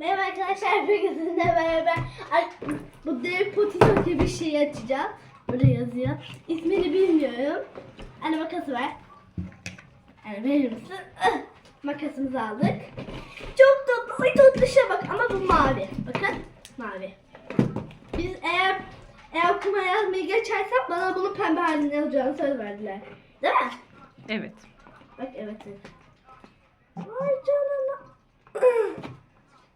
Merhaba arkadaşlar, bugün sizinle beraber bu dev potato gibi bir şey açacağım. Burada yazıyor. İsmini bilmiyorum. Anne makası ver. Anne verir misin? Ah, Makasımızı aldık. Çok tatlı, ay tatlışa bak ama bu mavi. Bakın, mavi. Biz eğer eğer okuma yazmayı geçersem bana bunu pembe halinde yazacağını söz verdiler. Değil mi? Evet. Bak evet. evet. Vay canına.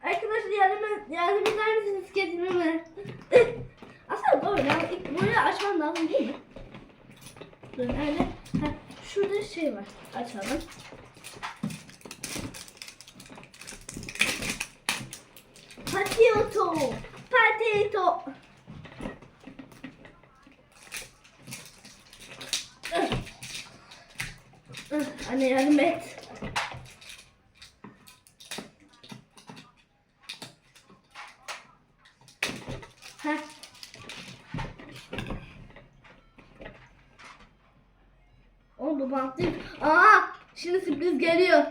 Arkadaşlar yardım, yardım eder misiniz kesmeme? Aslında doğru ya. Burayı açmam lazım değil mi? Dur? Ha, şurada şey var. Açalım. Potato. Potato. Anne yardım et. Heh. Bu bant değil. Aa! Şimdi sürpriz geliyor.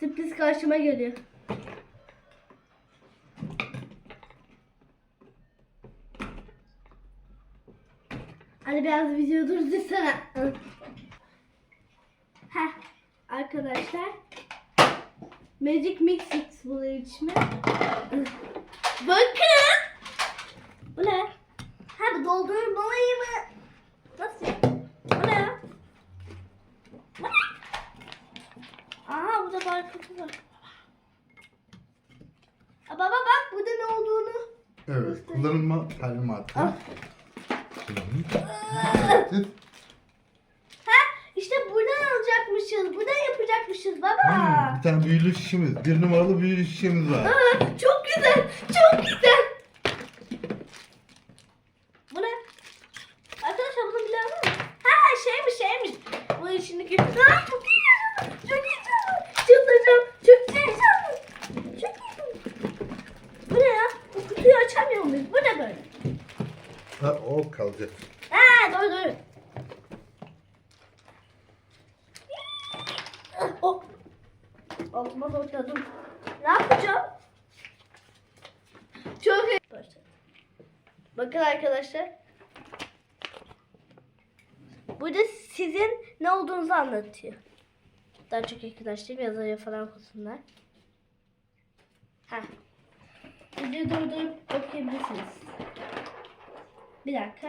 Sürpriz karşıma geliyor. Hadi biraz video durdursana. Heh. Arkadaşlar. Magic Mix Village mi? Bakın. Bu ne? Ha bu doldurmayı mı? Nasıl? Bu ne ya? Bu ne? Burada barkodu var. Baba bak burada ne olduğunu. Evet, kullanılma talimatı. Ah. Ha işte buradan alacakmışız. Buradan yapacakmışız baba. Hmm, bir tane büyülü şişemiz, bir numaralı büyülü şişemiz var. Aa, çok güzel. Çok güzel. Bu ne? Arkadaşlar bunu bilen var mı? Ha şeymiş şeymiş. Bu içindeki... Ha çok iyi. Çok iyi. Çıldıracağım. Çok iyi. Çok iyi. Bu ne ya? Bu kutuyu açamıyor muyuz? Bu ne böyle? Ha, o kalacak. Ha doğru doğru. Oh. Altıma topladım. Ne yapacağım? Çok iyi. Bakın arkadaşlar. Burada sizin ne olduğunuzu anlatıyor. Daha çok arkadaşlarım yazıyor falan kutusunlar. Ha. Videoyu durdurup bakabilirsiniz. Bir dakika.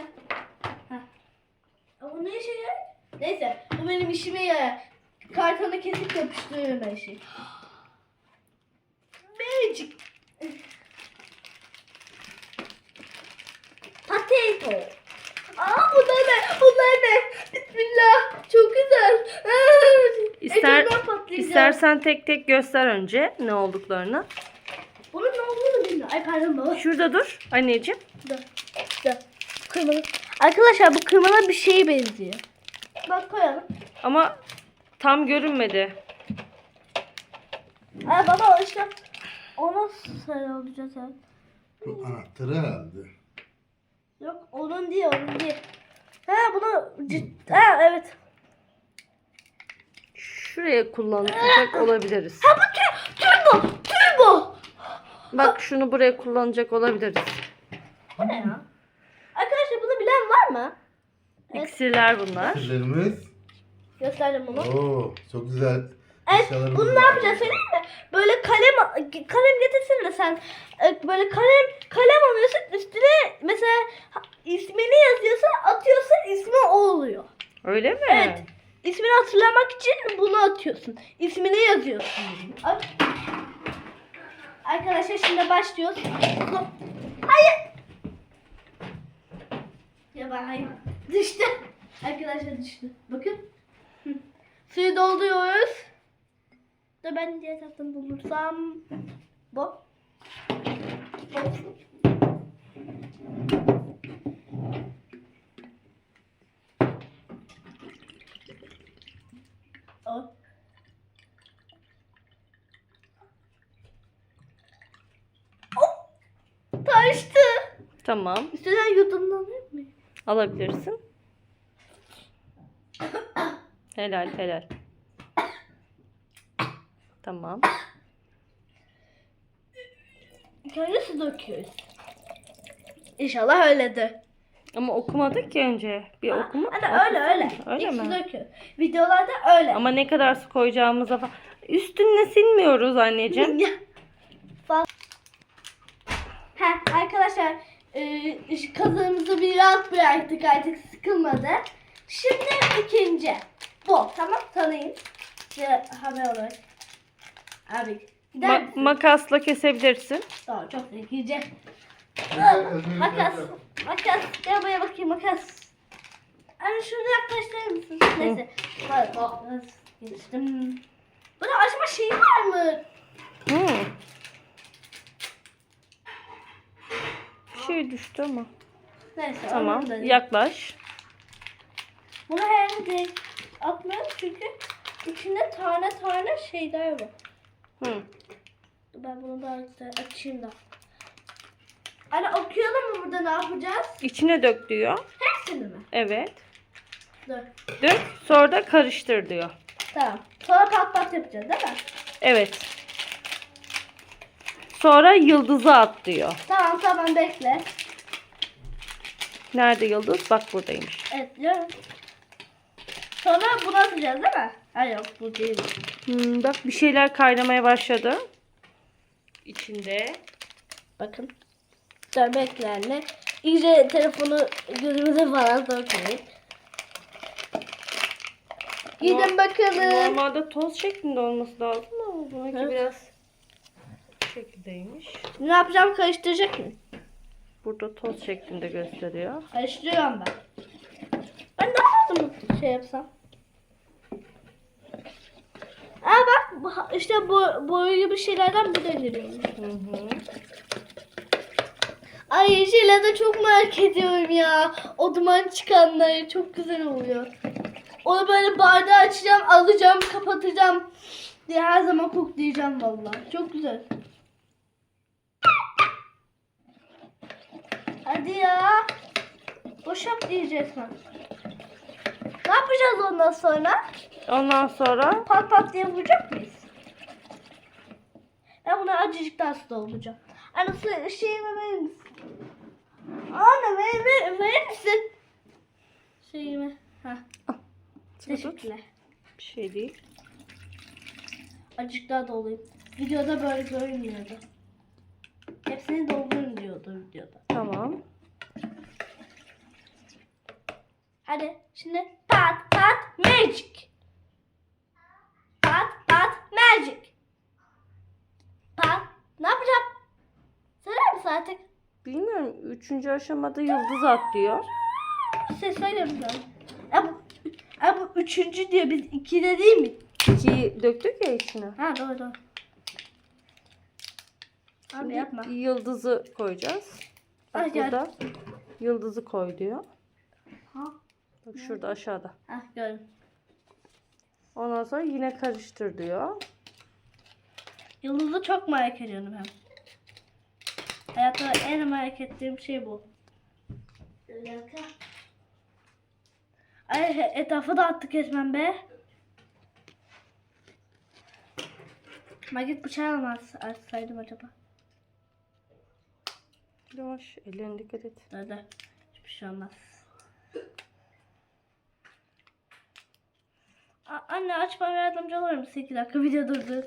Ha. Ama ne işe yarar? Neyse bu benim işime yarar. Kartona kesip yapıştırıyorum her şeyi. Magic. Potato. Aa bunlar ne? Bunlar ne? Bismillah. Çok güzel. İster, patlayacak. istersen tek tek göster önce ne olduklarını. Bunun ne olduğunu bilmiyorum. Ay pardon baba. Şurada dur anneciğim. Dur. Dur. Kırmalı. Arkadaşlar bu kırmalı bir şeye benziyor. Bak koyalım. Ama tam görünmedi. Ay baba işte ona sarı olacak sen. Bu anahtarı herhalde. Yok onun değil onun değil. Ha bunu cid- ha evet. Şuraya kullanacak olabiliriz. Ha bu tür turbo turbo. Bak şunu buraya kullanacak olabiliriz. Bu ne ya? Var mı? Evet. İksirler bunlar. Kızlarımız. Gösterdim bunu. Oo, çok güzel. Evet bunu ne yapacağız söyleyeyim mi? Böyle kalem kalem getirsene sen. Evet, Böyle kalem kalem alıyorsun üstüne mesela ismini yazıyorsun atıyorsun ismi o oluyor. Öyle mi? Evet. İsmini hatırlamak için bunu atıyorsun. İsmini yazıyorsun. Arkadaşlar şimdi başlıyoruz. Hayır. Ya ben hayır. Düştü. Arkadaşlar düştü. Bakın. Suyu dolduruyoruz. Da ben diğer taraftan bulursam. Bu. O. Oh! Taştı. Tamam. Üstünden yudumdan alır mı? Alabilirsin. Helal helal. Tamam. Önce su döküyoruz. İnşallah öyledir. Ama okumadık ki önce. Bir okuma. Hani öyle öyle. Öyle İlk su mi? döküyoruz. Videolarda öyle. Ama ne kadar su koyacağımıza falan. Üstüne silmiyoruz anneciğim. Fa- Heh, arkadaşlar e, kazığımızı bir rahat bıraktık artık sıkılmadı. Şimdi ikinci. Bu tamam tanıyın. Size haber olarak. Abi gider Ma- misin? makasla kesebilirsin. Tamam çok zekice. Makas. Makas. Gel buraya bakayım makas. Hani şunu yaklaştırır mısın? Neyse. Bak makas. Geçtim. Burada açma şeyi var mı? Hı. Şey düştü ama. Neyse. Tamam. onu da- Yaklaş. Bunu herhalde atmıyorum çünkü içinde tane tane şeyler var. Hı. Dur Ben bunu daha güzel açayım da. Hani okuyalım mı burada ne yapacağız? İçine dök diyor. Hepsini mi? Evet. Dur. Dök. Sonra da karıştır diyor. Tamam. Sonra pat pat yapacağız değil mi? Evet. Sonra yıldızı at diyor. Tamam tamam bekle. Nerede yıldız? Bak buradaymış. Evet biliyorum. Sonra bunu atacağız değil mi? Hayır yok bu değil. Hmm, bak bir şeyler kaynamaya başladı. İçinde. Bakın. Dur bekle anne. İyice telefonu gözümüze falan sokmayın. Gidin bakalım. Normalde toz şeklinde olması lazım ama bununki Evet. biraz şekildeymiş. Ne yapacağım karıştıracak mı? Burada toz şeklinde gösteriyor. Karıştırıyorum ben. Ben daha mı şey yapsam? Aa bak işte bu boyu gibi şeylerden bu dönüyorum. Hı hı. Ay yeşile de çok merak ediyorum ya. O duman çıkanları çok güzel oluyor. Onu böyle bardağı açacağım, alacağım, kapatacağım diye her zaman koklayacağım vallahi. Çok güzel. Hadi ya. Boşalt diyeceğiz mi? Ne yapacağız ondan sonra? Ondan sonra Pat pat diye vuracak mıyız? Ben buna acıcık daha su dolduracağım. Anne su şeyimi verir misin? Anne ver, ver, verir misin? Şeyimi. Tut. teşekkürler. Bir şey değil. Acıcık daha doldurayım. Videoda böyle görünmüyordu. Hepsini doldurun diyordu videoda. Tamam. Hadi şimdi pat pat magic. Pat pat magic. Pat. Ne yapacağım? Söyler misin artık? Bilmiyorum. Üçüncü aşamada yıldız at diyor. Ses söylemiyorum. E bu, e bu üçüncü diyor. Biz ikide değil mi? İkiyi döktük ya içine. Ha doğru doğru. Abi Şimdi yapma. yıldızı koyacağız. Bak Ay, gel. burada yıldızı koy diyor. Ha. Bak şurada aşağıda. Ha gördüm. Ondan sonra yine karıştır diyor. Yıldızı çok merak ediyorum ben. Hayatta en merak ettiğim şey bu. Ay etrafı dağıttık resmen be. Magit bıçağı mı ats- atsaydım acaba? Yavaş ellerine dikkat et. Dur. Hiçbir şey olmaz. A- anne aç bana yardımcı olur musun? 2 dakika video durdu.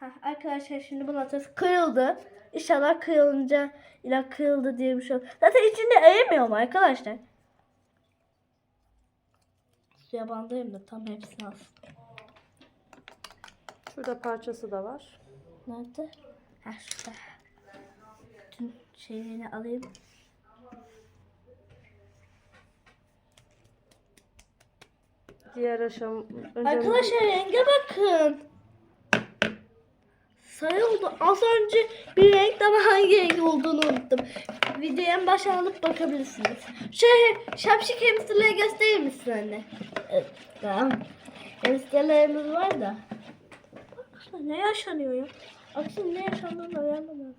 Heh, arkadaşlar şimdi bunu atacağız. Kırıldı. İnşallah kırılınca ila kırıldı diye bir şey olur. Zaten içinde erimiyor mu arkadaşlar? Suya bandayım da tam hepsini alsın. Şurada parçası da var. Nerede? Ha şurada. Bütün şeylerini alayım. Diğer aşam Arkadaşlar renge bakın. Sarı oldu. Az önce bir renk ama hangi renk olduğunu unuttum. Videoya en başa alıp bakabilirsiniz. Şöyle şapşik hamsterları gösterir misin anne? Evet, tamam. Hamsterlarımız var da. Ne yaşanıyor ya? Aksine ne yaşandığını öğrenmem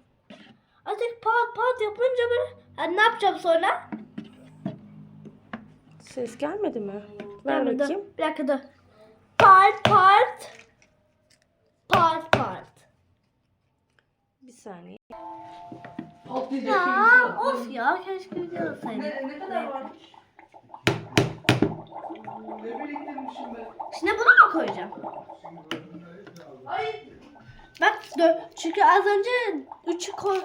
Artık pat pat yapınca böyle... Ha, ne yapacağım sonra? ses gelmedi mi? Ver dur. bakayım. Bir dakika dur. Part part. Part part. saniye. Patlayacak Ya var. of ya keşke video olsaydı. Ne, ne kadar varmış? Ne biriktirmişim ben? Şimdi bunu mu koyacağım? Ay Bak dö- çünkü az önce üçü koy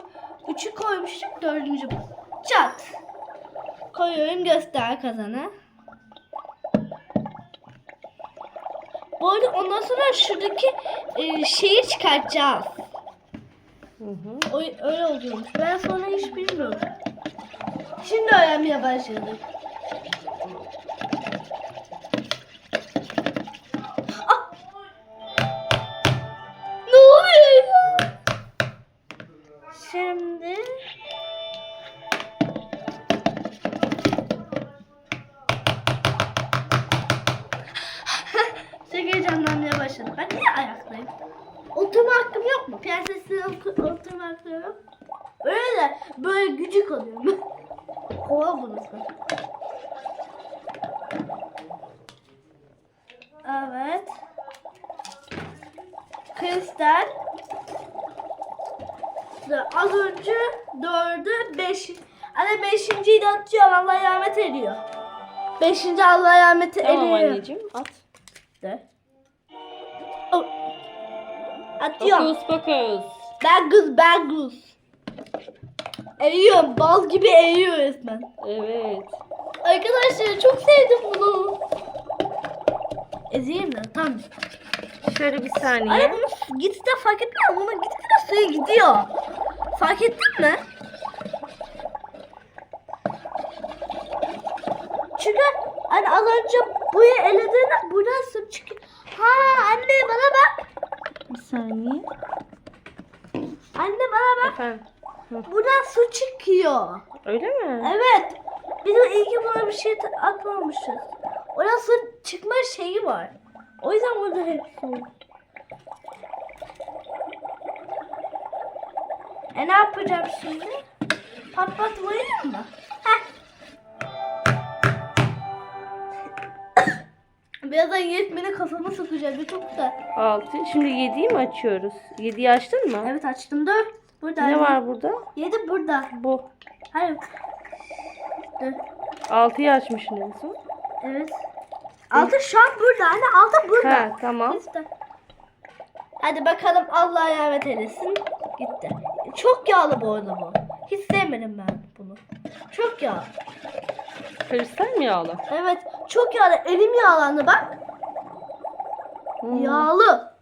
üçü koymuştum dördüncü. Çat. Koyuyorum göster kazanı. Bu arada ondan sonra şuradaki e, şeyi çıkartacağız. Hı hı. O, öyle oluyormuş. Ben sonra hiç bilmiyordum. Şimdi öğrenmeye başladık. Evet. Kristal. Az önce dördü, beş. Hani beşinciyi de atıyorum. Allah rahmet ediyor. Beşinci Allah rahmet Tamam ediyor. anneciğim at. De. Oh. Atıyorum. Fokus fokus. Bagus bagus. Eğiyor. Bal gibi eğiyor resmen. Evet. Arkadaşlar çok sevdim bunu. Ezeyim mi? Tamam. Şöyle bir Ay saniye. bunu gitgide fark etmiyor. Buna gitgide suya gidiyor. Fark ettin mi? Çünkü hani az önce buyu elediğinde buradan su çıkıyor. Ha anne bana bak. Bir saniye. Anne bana bak. Efendim. Buradan su çıkıyor. Öyle mi? Evet. Biz de iyi ki buna bir şey atmamışız. Orada su çıkma şeyi var. O yüzden burada hep su. E ne yapacağım şimdi? Pat pat vurayım mı? Heh. Birazdan yetmeni kafama sokacağım. Bir çok güzel. 6. Şimdi 7'yi mi açıyoruz? 7'yi açtın mı? Evet açtım. Dur. Burada. Ne var burada? Yedi burada. Bu. Hayır. Dur. 6'yı açmışsın en son. Evet. Altı şu an burada. Anne altı burada. Ha tamam. İşte. Hadi bakalım Allah rahmet eylesin. Gitti. Çok yağlı bu arada bu. Hiç sevmedim ben bunu. Çok yağlı. Kristal mi yağlı? Evet çok yağlı. Elim yağlandı bak. Hmm. Yağlı.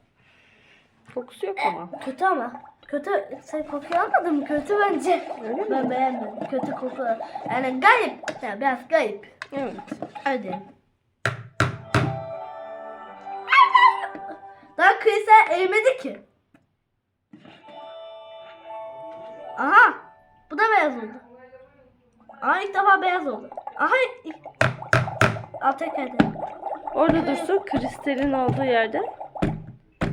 Kokusu yok ama. Kötü ama. Kötü. Sen kokuyu almadın mı? Kötü bence. Öyle mi? Ben beğenmedim. Kötü koku. Yani garip. Yani biraz garip. Evet. Hadi. Erimedi ki. Aha. Bu da beyaz oldu. Aha ilk defa beyaz oldu. Aha. ilk- Al tekrar. Orada dursun kristalin olduğu yerde.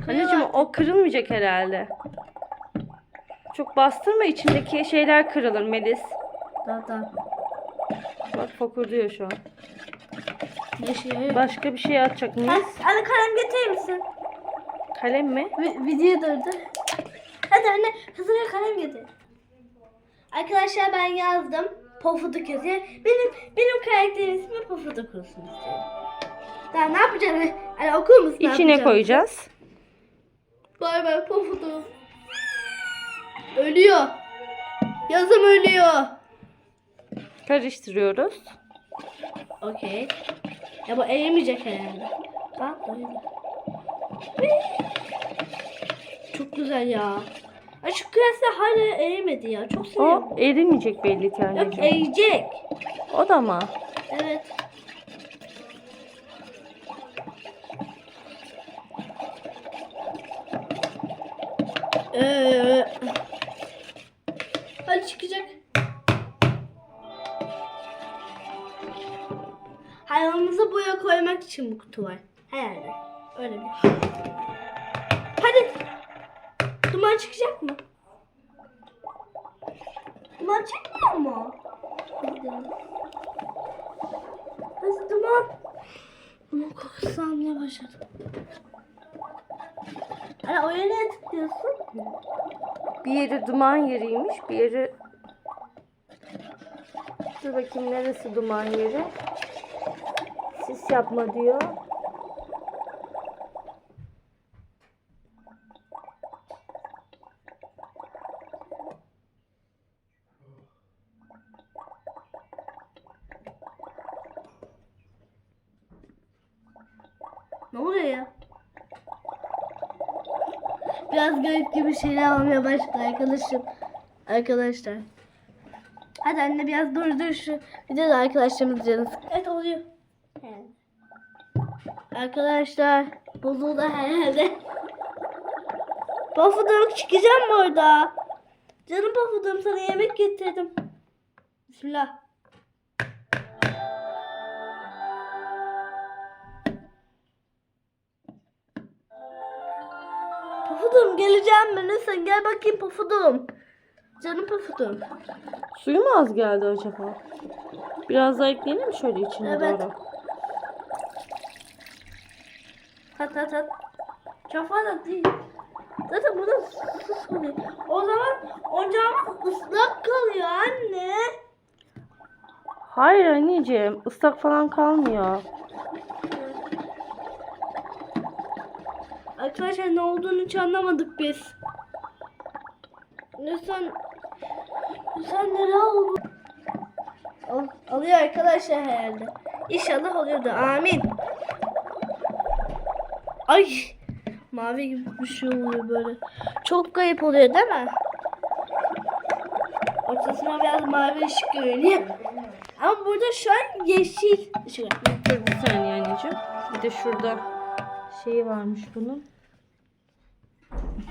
Anneciğim o kırılmayacak herhalde. Çok bastırma içindeki şeyler kırılır Melis. Tamam tamam. Bak fokurduyor şu an. Yeşil. Başka bir şey atacak mıyız? Anne kalem getirir misin? Kalem mi? Vi- video durdu. Hadi anne hızlıca kalem getir. Arkadaşlar ben yazdım. Pofuduk yazıyor. Benim benim karakterim ismi Pofuduk olsun istiyorum. Daha ne yapacaksın? Hani okur musun? ne İçine yapacaksın? koyacağız. Bay bay Pofuduk. Ölüyor. Yazım ölüyor. Karıştırıyoruz. Okey. Ya bu eğilmeyecek herhalde. Bak öyle. Çok güzel ya. Şu kıyasla hala eğilmedi ya. Çok seviyorum. O erimeyecek belli ki Yok anneciğim. eğecek. O da mı? Evet. Ee, hadi çıkacak. Hayvanımızı buraya koymak için bu kutu var. Herhalde. Öyle bir. Hadi. Duman çıkacak mı? Duman çıkmıyor mu? Hadi duman. Bunun kokusu almaya başladı. Hani oraya niye tıklıyorsun? Bir yeri duman yeriymiş. Bir yeri... Dur bakayım neresi duman yeri. Sis yapma diyor. Ne oluyor ya? Biraz gibi şeyler olmaya başladı arkadaşım. Arkadaşlar. Hadi anne biraz dur dur şu videoda arkadaşlarımız canı Evet oluyor. Arkadaşlar bozuldu herhalde. Pofuduk çıkacağım mı orada? Canım pofudum sana yemek getirdim. Bismillah. Ben lütfen gel bakayım pofudum. Canım pofudum. Suyu mu az geldi acaba? Biraz daha ekleyelim şöyle içine Evet. doğru? Hat hat hat. Çok fazla değil. Zaten burada sus oluyor. O zaman ocağımız ıslak kalıyor anne. Hayır anneciğim. ıslak falan kalmıyor. Arkadaşlar ne olduğunu hiç anlamadık biz. Lütfen Lütfen nereye oldu? Al, alıyor arkadaşlar herhalde. İnşallah oluyordu. Amin. Ay. Mavi gibi bir şey oluyor böyle. Çok kayıp oluyor değil mi? Ortasına biraz mavi ışık görünüyor. Ama burada şu an yeşil ışık. Dur bir saniye anneciğim. Bir de şurada şeyi varmış bunun.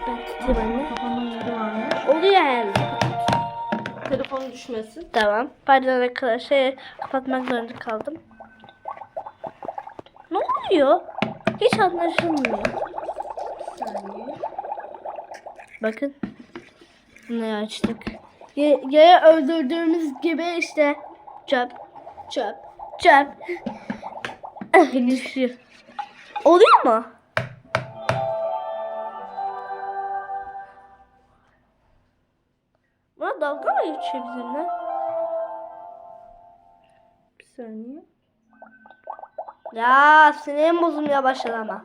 Ben tutayım anne. Kafamın yeri varmış. Oluyor herhalde. Telefonu düşmesin. Tamam. Pardon arkadaşlar. Kapatmak zorunda kaldım. Ne oluyor? Hiç anlaşılmıyor. Bir saniye. Bakın. Ne açtık? Ya, yaya öldürdüğümüz gibi işte çöp, çöp, çöp. Düşüyor. Oluyor mu? Dalga mı geçiyor bizimle? Bir saniye. Ya sinirim bozulmaya başladı ama.